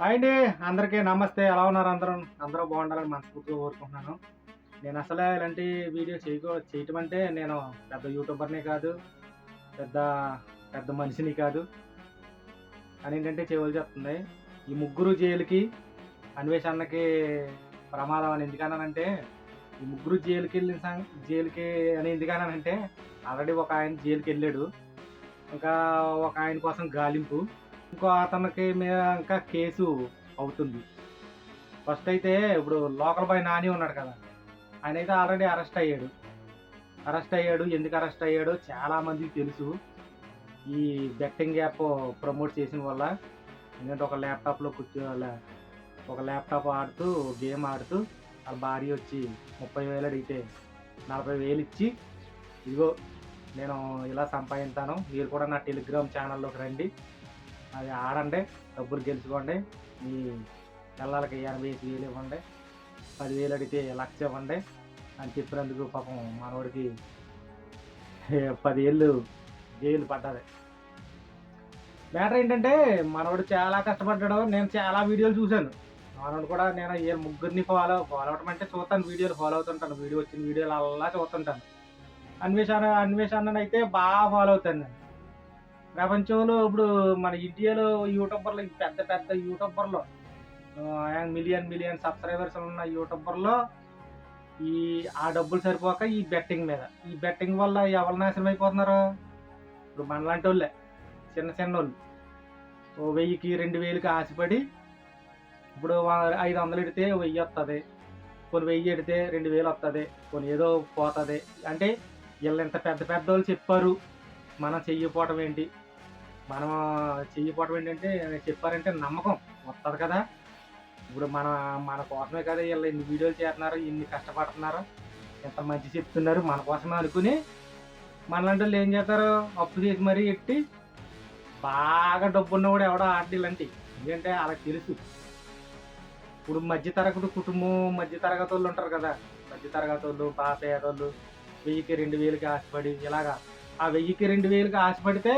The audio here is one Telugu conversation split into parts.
హాయ్ అండి అందరికీ నమస్తే. ఎలా ఉన్నారు అందరూ? అందరూ బాగుండాలని మనస్ఫూర్తిగా కోరుకుంటున్నాను. నేను అసలే ఇలాంటి వీడియో చేయకో చేయటం అంటే నేను పెద్ద యూట్యూబర్ని కాదు పెద్ద పెద్ద మనిషిని కాదు. అని ఏంటంటే చేయవలసి వస్తుంది. ఈ ముగ్గురు జైలుకి అన్వేషణకి ప్రమాదం అని ఎందుకన్నానంటే ఈ ముగ్గురు జైలుకి వెళ్ళిన సం జైలుకి అని ఎందుకన్నానంటే ఆల్రెడీ ఒక ఆయన జైలుకి వెళ్ళాడు. ఇంకా ఒక ఆయన కోసం గాలింపు. ఇంకో అతనికి మీద ఇంకా కేసు అవుతుంది. ఫస్ట్ అయితే ఇప్పుడు లోకల్ బాయ్ నాని ఉన్నాడు కదా ఆయన అయితే ఆల్రెడీ అరెస్ట్ అయ్యాడు. అరెస్ట్ అయ్యాడు ఎందుకు అరెస్ట్ అయ్యాడో చాలామందికి తెలుసు. ఈ బెట్టింగ్ యాప్ ప్రమోట్ చేసిన వల్ల ఎందుకంటే ఒక ల్యాప్టాప్లో కూర్చో ఒక ల్యాప్టాప్ ఆడుతూ గేమ్ ఆడుతూ వాళ్ళ భార్య వచ్చి ముప్పై వేలు అడిగితే నలభై వేలు ఇచ్చి ఇదిగో నేను ఇలా సంపాదించాను మీరు కూడా నా టెలిగ్రామ్ ఛానల్లోకి రండి. అది ఆడండి డబ్బులు గెలుచుకోండి మీ పిల్లలకి ఎనభై ఐదు వేలు ఇవ్వండి పదివేలు అడిగితే లక్ష ఇవ్వండి అని చెప్పినందుకు పాపం మనవాడికి పదివేళ్ళు జైలు పడ్డది. మ్యాటర్ ఏంటంటే మనవాడు చాలా కష్టపడ్డాడు నేను చాలా వీడియోలు చూశాను. మనవాడు కూడా నేను ఏ ముగ్గురిని ఫాలో ఫాలో అవటం అంటే చూస్తాను వీడియోలు ఫాలో అవుతుంటాను వీడియో వచ్చిన వీడియోలు అలా చూస్తుంటాను. అన్వేషణ అన్వేషణ అయితే బాగా ఫాలో అవుతాను నేను. ప్రపంచంలో ఇప్పుడు మన ఇండియాలో యూట్యూబర్లు పెద్ద పెద్ద యూట్యూబర్లు మిలియన్ మిలియన్ సబ్స్క్రైబర్స్ ఉన్న యూట్యూబర్లో ఈ ఆ డబ్బులు సరిపోక ఈ బెట్టింగ్ మీద. ఈ బెట్టింగ్ వల్ల ఎవరు నాశనం అయిపోతున్నారు ఇప్పుడు మనలాంటి వాళ్ళే చిన్న చిన్న వాళ్ళు ఓ వెయ్యికి రెండు వేలకి ఆశపడి ఇప్పుడు ఐదు వందలు ఎడితే వెయ్యి వస్తుంది కొన్ని వెయ్యి ఎడితే రెండు వేలు వస్తుంది కొన్ని ఏదో పోతుంది. అంటే వీళ్ళు ఇంత పెద్ద పెద్ద వాళ్ళు చెప్పారు. మనం చెయ్యిపోవటం ఏంటి? మనం చెయ్యిపోవటం ఏంటంటే చెప్పారంటే నమ్మకం వస్తుంది కదా. ఇప్పుడు మన మన కోసమే కదా వీళ్ళు ఇన్ని వీడియోలు చేస్తున్నారు ఇన్ని కష్టపడుతున్నారు ఎంత మంచి చెప్తున్నారు మన కోసమే అనుకుని మనలాంటి వాళ్ళు ఏం చేస్తారు? అప్పు చేసి మరీ ఎట్టి బాగా డబ్బు ఉన్నవాడు ఎవడో ఆడీలంటి ఎందుకంటే వాళ్ళకి తెలుసు. ఇప్పుడు మధ్య తరగతి కుటుంబం మధ్య తరగతి వాళ్ళు ఉంటారు కదా. మధ్య తరగతి వాళ్ళు బాగా పేదోళ్ళు వెయ్యికి రెండు వేలకి ఆశపడి ఇలాగా ఆ వెయ్యికి రెండు వేలకు ఆశపడితే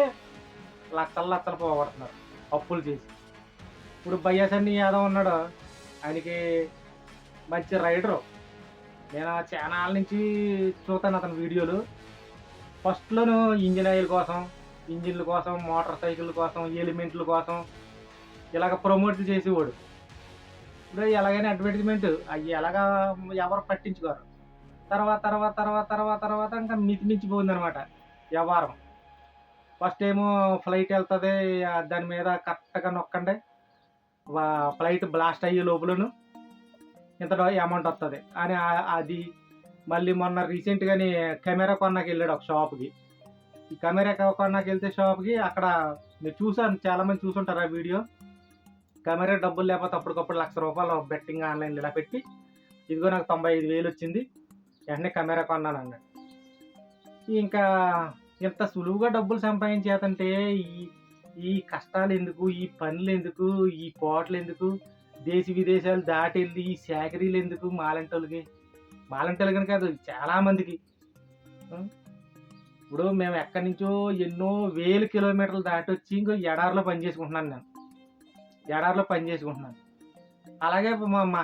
లక్షలు లక్షలు పోగొడుతున్నారు అప్పులు చేసి. ఇప్పుడు బయ్యాసన్ని యాదవ్ ఉన్నాడు ఆయనకి మంచి రైడరు నేను ఛానల్ నుంచి చూస్తాను అతని వీడియోలు. ఫస్ట్లోను ఇంజిన్ ఆయిల్ కోసం ఇంజిన్ల కోసం మోటార్ సైకిల్ కోసం ఎలిమెంట్ల కోసం ఇలాగ ప్రమోట్ చేసేవాడు. ఇప్పుడు ఎలాగైనా అడ్వర్టైజ్మెంట్ అవి ఎలాగా ఎవరు పట్టించుకోరు. తర్వాత తర్వాత తర్వాత తర్వాత తర్వాత ఇంకా మితి అనమాట వ్యవహారం. ఫస్ట్ ఏమో ఫ్లైట్ వెళ్తుంది దాని మీద కరెక్ట్గా నొక్కండి. ఫ్లైట్ బ్లాస్ట్ అయ్యే లోపలను ఇంత అమౌంట్ వస్తుంది అని అది మళ్ళీ మొన్న రీసెంట్గాని కెమెరా కొన్నాకి వెళ్ళాడు ఒక షాప్కి. ఈ కెమెరా కొన్నాకి వెళ్తే షాప్కి అక్కడ మీరు చూసాను చాలామంది చూసుంటారు ఆ వీడియో. కెమెరా డబ్బులు లేకపోతే అప్పటికప్పుడు లక్ష రూపాయలు బెట్టింగ్ ఆన్లైన్లో ఇలా పెట్టి ఇదిగో నాకు తొంభై ఐదు వేలు వచ్చింది వెంటనే కెమెరా కొన్నాను అన్నాడు. ఇంకా ఇంత సులువుగా డబ్బులు సంపాదించేతంటే ఈ ఈ కష్టాలు ఎందుకు ఈ పనులు ఎందుకు ఈ కోటలు ఎందుకు దేశ విదేశాలు దాటి వెళ్ళి ఈ శాకరీలు ఎందుకు మాలంటోళ్ళకి మాలంటోళ్ళకి కాదు చాలామందికి. ఇప్పుడు మేము ఎక్కడి నుంచో ఎన్నో వేల కిలోమీటర్లు దాటి వచ్చి ఇంకో ఎడారిలో పని చేసుకుంటున్నాను నేను. ఎడారిలో పని చేసుకుంటున్నాను. అలాగే మా మా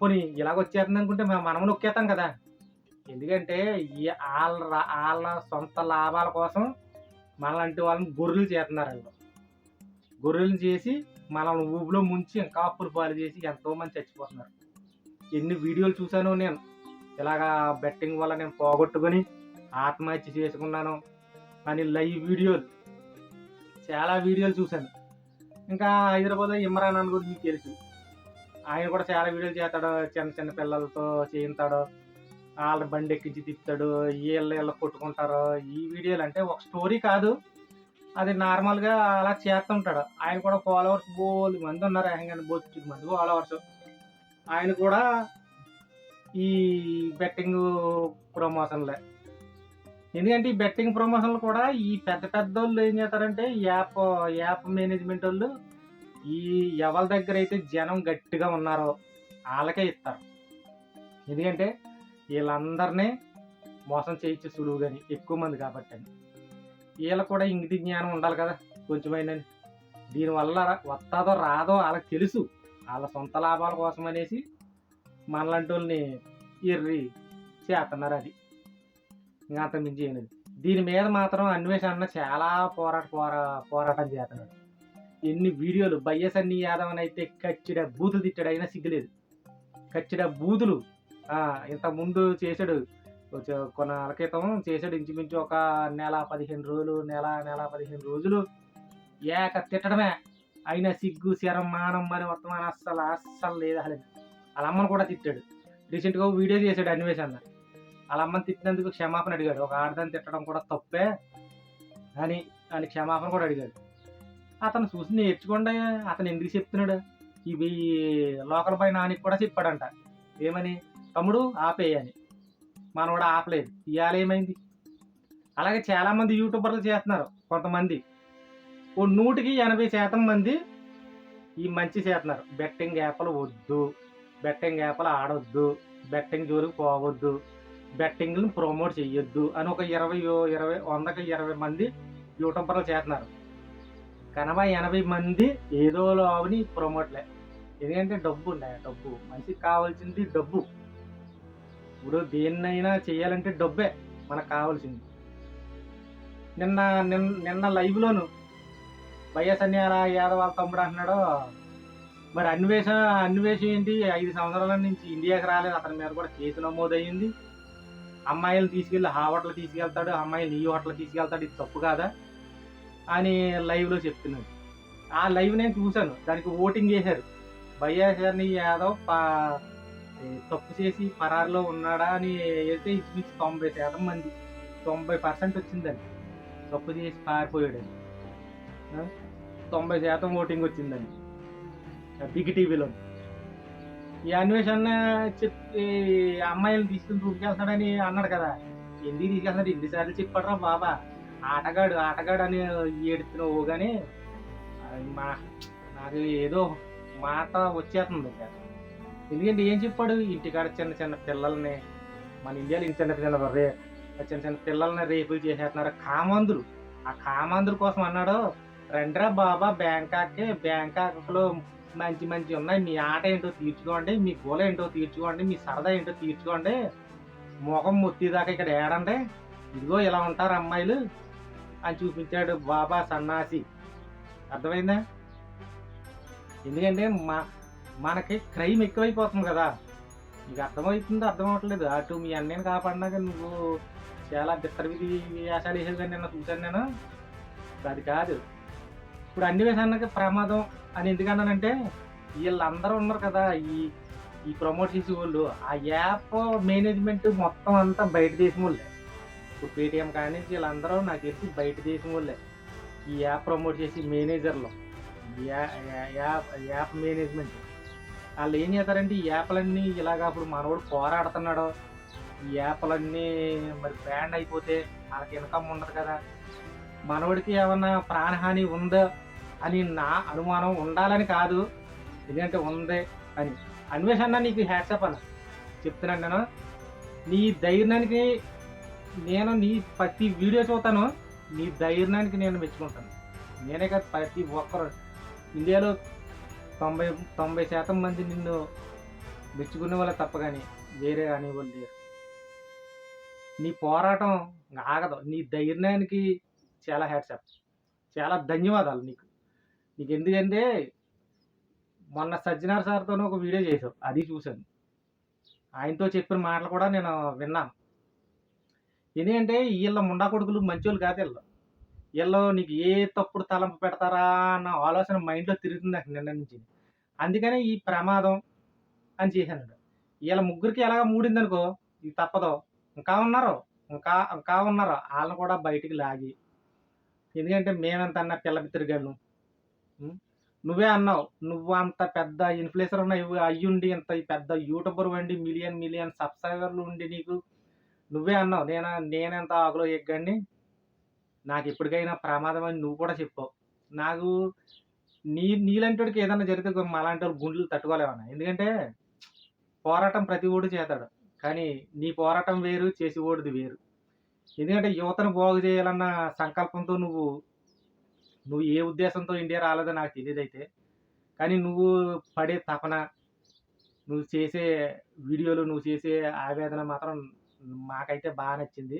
పోనీ ఇలాగ వచ్చేస్తుంది అనుకుంటే మనము మనం నొక్కేస్తాం కదా. ఎందుకంటే ఈ వాళ్ళ వాళ్ళ సొంత లాభాల కోసం మనలాంటి వాళ్ళని గొర్రెలు చేస్తున్నారు వాళ్ళు గొర్రెలు చేసి మనల్ని ఊబిలో ముంచి ఇంకా అప్పులు పాలు చేసి ఎంతోమంది చచ్చిపోతున్నారు. ఎన్ని వీడియోలు చూశాను నేను. ఇలాగా బెట్టింగ్ వల్ల నేను పోగొట్టుకొని ఆత్మహత్య చేసుకున్నాను అని లైవ్ వీడియోలు. చాలా వీడియోలు చూశాను. ఇంకా హైదరాబాద్లో ఇమ్రాన్ అని కూడా మీకు తెలుసు. ఆయన కూడా చాలా వీడియోలు చేస్తాడు. చిన్న చిన్న పిల్లలతో చేయింతాడు వాళ్ళ బండి ఎక్కించి తిప్పుతాడు వీళ్ళు వీళ్ళు కొట్టుకుంటారు. ఈ వీడియోలు అంటే ఒక స్టోరీ కాదు. అది నార్మల్గా అలా చేస్తుంటాడు. ఆయన కూడా ఫాలోవర్స్ బోలు మంది ఉన్నారు. ఆయన బోచి మంది ఫాలోవర్స్ ఆయన కూడా ఈ బెట్టింగ్ ప్రమోషన్లే ఎందుకంటే ఈ బెట్టింగ్ ప్రమోషన్లు కూడా ఈ పెద్ద పెద్ద వాళ్ళు ఏం చేస్తారంటే యాప్ యాప్ మేనేజ్మెంట్ వాళ్ళు ఈ ఎవరి దగ్గర అయితే జనం గట్టిగా ఉన్నారో వాళ్ళకే ఇస్తారు. ఎందుకంటే వీళ్ళందరినీ మోసం చేయొచ్చు సులువు కానీ ఎక్కువ మంది కాబట్టి అని వీళ్ళకు కూడా ఇంగితి జ్ఞానం ఉండాలి కదా కొంచెమైనా దీనివల్ల వస్తాదో రాదో వాళ్ళకి తెలుసు. వాళ్ళ సొంత లాభాల కోసం అనేసి మనలాంటి వాళ్ళని ఎర్రి చేస్తున్నారు అది. ఇంకా అంత మించి చేయలేదు దీని మీద మాత్రం అన్వేషణ చాలా పోరాట పోరా పోరాటం చేస్తున్నాడు. ఎన్ని వీడియోలు బయ్యసన్ని యాదవ్ అని అయితే కచ్చిడ బూతులు తిట్టడైనా సిగ్గులేదు. కచ్చిడ బూతులు ఇంత ముందు చేశాడు. కొంచెం కొన్నాళ్ళ క్రితం చేశాడు. ఇంచుమించు ఒక నెల పదిహేను రోజులు నెల నెల పదిహేను రోజులు ఏక తిట్టడమే. అయినా సిగ్గు శరం మానం మరి మొత్తం అని అస్సలు అస్సలు లేదు అసలు వాళ్ళ అమ్మను కూడా తిట్టాడు. రీసెంట్గా వీడియో చేశాడు అన్వేషణ. వాళ్ళ అమ్మని తిట్టినందుకు క్షమాపణ అడిగాడు. ఒక ఆడదాన్ని తిట్టడం కూడా తప్పే అని అని క్షమాపణ కూడా అడిగాడు. అతను చూసి నేర్చుకోండి అతను ఎందుకు చెప్తున్నాడు? ఇవి లోకల్ పై నానికి కూడా చెప్పాడంట. ఏమని? తమ్ముడు ఆపేయని మనవాడు ఆపలేదు. ఇవాళ ఏమైంది? అలాగే చాలా మంది యూట్యూబర్లు చేస్తున్నారు కొంతమంది. ఓ నూటికి ఎనభై శాతం మంది ఈ మంచి చేస్తున్నారు. బెట్టింగ్ యాప్లు వద్దు బెట్టింగ్ యాప్లు ఆడొద్దు బెట్టింగ్ జోలికి పోవద్దు బెట్టింగ్ని ప్రమోట్ చేయొద్దు అని ఒక ఇరవై ఇరవై వందకి ఇరవై మంది యూట్యూబర్లు చేస్తున్నారు. కనబా ఎనభై మంది ఏదో లావుని ప్రమోట్లే. ఎందుకంటే డబ్బు ఉండే డబ్బు. మనిషికి కావాల్సింది డబ్బు. ఇప్పుడు దేన్నైనా చేయాలంటే డబ్బే మనకు కావాల్సింది. నిన్న నిన్న నిన్న లైవ్లోను వైఎస్ అన్యాల యాదవ్ తమ్ముడు అంటున్నాడు మరి అన్వేష అన్వేషం ఏంటి? ఐదు సంవత్సరాల నుంచి ఇండియాకి రాలేదు. అతని మీద కూడా కేసు నమోదయ్యింది. అమ్మాయిలు తీసుకెళ్ళి ఆ హోటల్ తీసుకెళ్తాడు. అమ్మాయిలు ఈ హోటల్ తీసుకెళ్తాడు. ఇది తప్పు కాదా? అని లైవ్లో చెప్తున్నాడు. ఆ లైవ్ నేను చూశాను. దానికి ఓటింగ్ చేశారు. వైఎస్ఆర్ని యాదవ్ పా- తప్పు చేసి పరారులో ఉన్నాడా అని వెళ్తే ఇంచుమించు తొంభై శాతం మంది తొంభై పర్సెంట్ వచ్చిందండి. తప్పు చేసి పారిపోయాడు. తొంభై శాతం ఓటింగ్ వచ్చిందండి. బిగ్ టీవీలో. ఈ అన్వేషణ చెప్పి అమ్మాయిలను తీసుకుని చూపించేస్తాడని అన్నాడు కదా. ఎందుకు తీసుకెళ్తాడు ఎన్నిసార్లు చెప్పాడరా బాబా. ఆటగాడు ఆటగాడు అని ఏడుతున్నావు కానీ అది మా నాకు ఏదో మాట వచ్చేస్తుంది. కదా ఎందుకంటే ఏం చెప్పాడు? ఇంటికాడ చిన్న చిన్న పిల్లల్ని మన ఇండియాలో ఇంత చిన్న చిన్న రే? చిన్న చిన్న పిల్లల్ని రేపులు చేసేస్తున్నారు? కామాంధ్రులు ఆ కామాంధుల కోసం అన్నాడు రెండ్రా బాబా బ్యాంకాక్ బ్యాంకాక్లో మంచి మంచి ఉన్నాయి. మీ ఆట ఏంటో తీర్చుకోండి మీ గోల ఏంటో తీర్చుకోండి మీ సరదా ఏంటో తీర్చుకోండి. ముఖం మొత్తిదాకా ఇక్కడ ఏడండి. ఇదిగో ఇలా ఉంటారు అమ్మాయిలు అని చూపించాడు బాబా సన్నాసి. అర్థమైందా? ఎందుకంటే మా మనకి క్రైమ్ ఎక్కువైపోతుంది కదా. నీకు అర్థమవుతుందో అర్థం అవ్వట్లేదు అటు మీ అన్నయ్యని కాపాడినాక నువ్వు చాలా బిత్తరవిధి వేషాలు వేసేవి కానీ నిన్న చూశాను నేను. అది కాదు. ఇప్పుడు అన్ని వేసానికి ప్రమాదం అని ఎందుకన్నానంటే వీళ్ళందరూ ఉన్నారు కదా ఈ ఈ ప్రమోట్ చేసే వాళ్ళు. ఆ యాప్ మేనేజ్మెంట్ మొత్తం అంతా బయట దేశం వాళ్ళే. ఇప్పుడు పేటిఎం కానీ వీళ్ళందరూ నాకు తెలిసి బయట దేశం వాళ్ళే. ఈ యాప్ ప్రమోట్ చేసి మేనేజర్లు యాప్ యాప్ మేనేజ్మెంట్ వాళ్ళు ఏం చేస్తారంటే ఈ యాప్లన్నీ ఇలాగా అప్పుడు మనవాడు పోరాడుతున్నాడు. ఈ యాప్లన్నీ మరి బ్యాండ్ అయిపోతే వాళ్ళకి ఇన్కమ్ ఉండదు కదా. మనవడికి ఏమన్నా ప్రాణహాని ఉందా అని నా అనుమానం ఉండాలని కాదు. ఎందుకంటే ఉంది అని. అన్వేషణ నీకు హ్యాట్సప్ అన్న. చెప్తున్నాను నేను. నీ ధైర్యానికి నేను నీ ప్రతి వీడియో చూస్తాను. నీ ధైర్యానికి నేను మెచ్చుకుంటాను. నేనే కాదు ప్రతి ఒక్కరు. ఇండియాలో తొంభై తొంభై శాతం మంది నిన్ను మెచ్చుకునే వాళ్ళ తప్ప కానీ వేరే అనేవాళ్ళు లేరు నీ పోరాటం ఆగదు. నీ ధైర్యానికి చాలా హ్యాట్సప్ చాలా ధన్యవాదాలు నీకు. నీకు ఎందుకంటే మొన్న సజ్జనార్ సార్తోనే ఒక వీడియో చేసావు అది చూశాను. ఆయనతో చెప్పిన మాటలు కూడా నేను విన్నాను. ఎందుకంటే వీళ్ళ ముండా కొడుకులు మంచోళ్ళు కాదు వీళ్ళు. వీళ్ళు నీకు ఏ తప్పుడు తలంపు పెడతారా అన్న ఆలోచన మైండ్లో తిరుగుతుంది నాకు నిన్న నుంచి. అందుకనే ఈ ప్రమాదం అని చేశాను వీళ్ళ ముగ్గురికి ఎలాగ మూడింది అనుకో ఇది తప్పదు. ఇంకా ఉన్నారు ఇంకా ఇంకా ఉన్నారు వాళ్ళని కూడా బయటికి లాగి. ఎందుకంటే మేమెంత అన్న పిల్ల బిత్తిరిగాళ్ళు నువ్వే అన్నావు నువ్వు అంత పెద్ద ఇన్ఫ్లుయెన్సర్ ఉన్న అయ్యుండి ఇంత పెద్ద యూట్యూబర్ వండి మిలియన్ మిలియన్ సబ్స్క్రైబర్లు ఉండి నీకు. నువ్వే అన్నావు నేను నేనెంత ఆకులో ఎగ్గండి? నాకు ఎప్పటికైనా ప్రమాదం అని నువ్వు కూడా చెప్పావు. నాకు నీ నీలాంటి వాడికి ఏదైనా జరిగితే కొ- మాలాంటి వాళ్ళు గుండెలు తట్టుకోలేమన్నా. ఎందుకంటే పోరాటం ప్రతి ఓడు చేస్తాడు కానీ నీ పోరాటం వేరు చేసి ఓడిది వేరు. ఎందుకంటే యువతను బాగు చేయాలన్న సంకల్పంతో నువ్వు నువ్వు ఏ ఉద్దేశంతో ఇండియా రాలేదో నాకు తెలియదు అయితే కానీ నువ్వు పడే తపన నువ్వు చేసే వీడియోలు నువ్వు చేసే ఆవేదన మాత్రం మాకైతే బాగా నచ్చింది.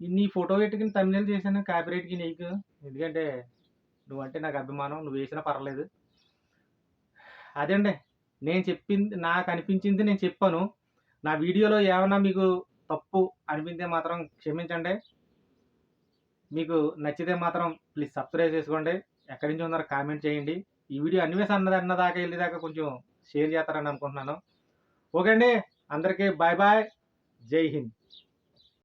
నీ ఫోటో పెట్టుకుని తమిళ చేశాను కాపీరేట్కి నీకు. ఎందుకంటే నువ్వంటే నాకు అభిమానం నువ్వు వేసినా పర్లేదు. అదండి నేను చెప్పింది నాకు అనిపించింది నేను చెప్పాను. నా వీడియోలో ఏమైనా మీకు తప్పు అనిపిస్తే మాత్రం క్షమించండి. మీకు నచ్చితే మాత్రం ప్లీజ్ సబ్స్క్రైబ్ చేసుకోండి. ఎక్కడి నుంచి ఉన్నారో కామెంట్ చేయండి. ఈ వీడియో అన్వేషణ అన్నది అన్నదాకా వెళ్ళేదాకా కొంచెం షేర్ చేస్తారని అనుకుంటున్నాను. ఓకే అండి అందరికీ బాయ్ బాయ్ జై హింద్.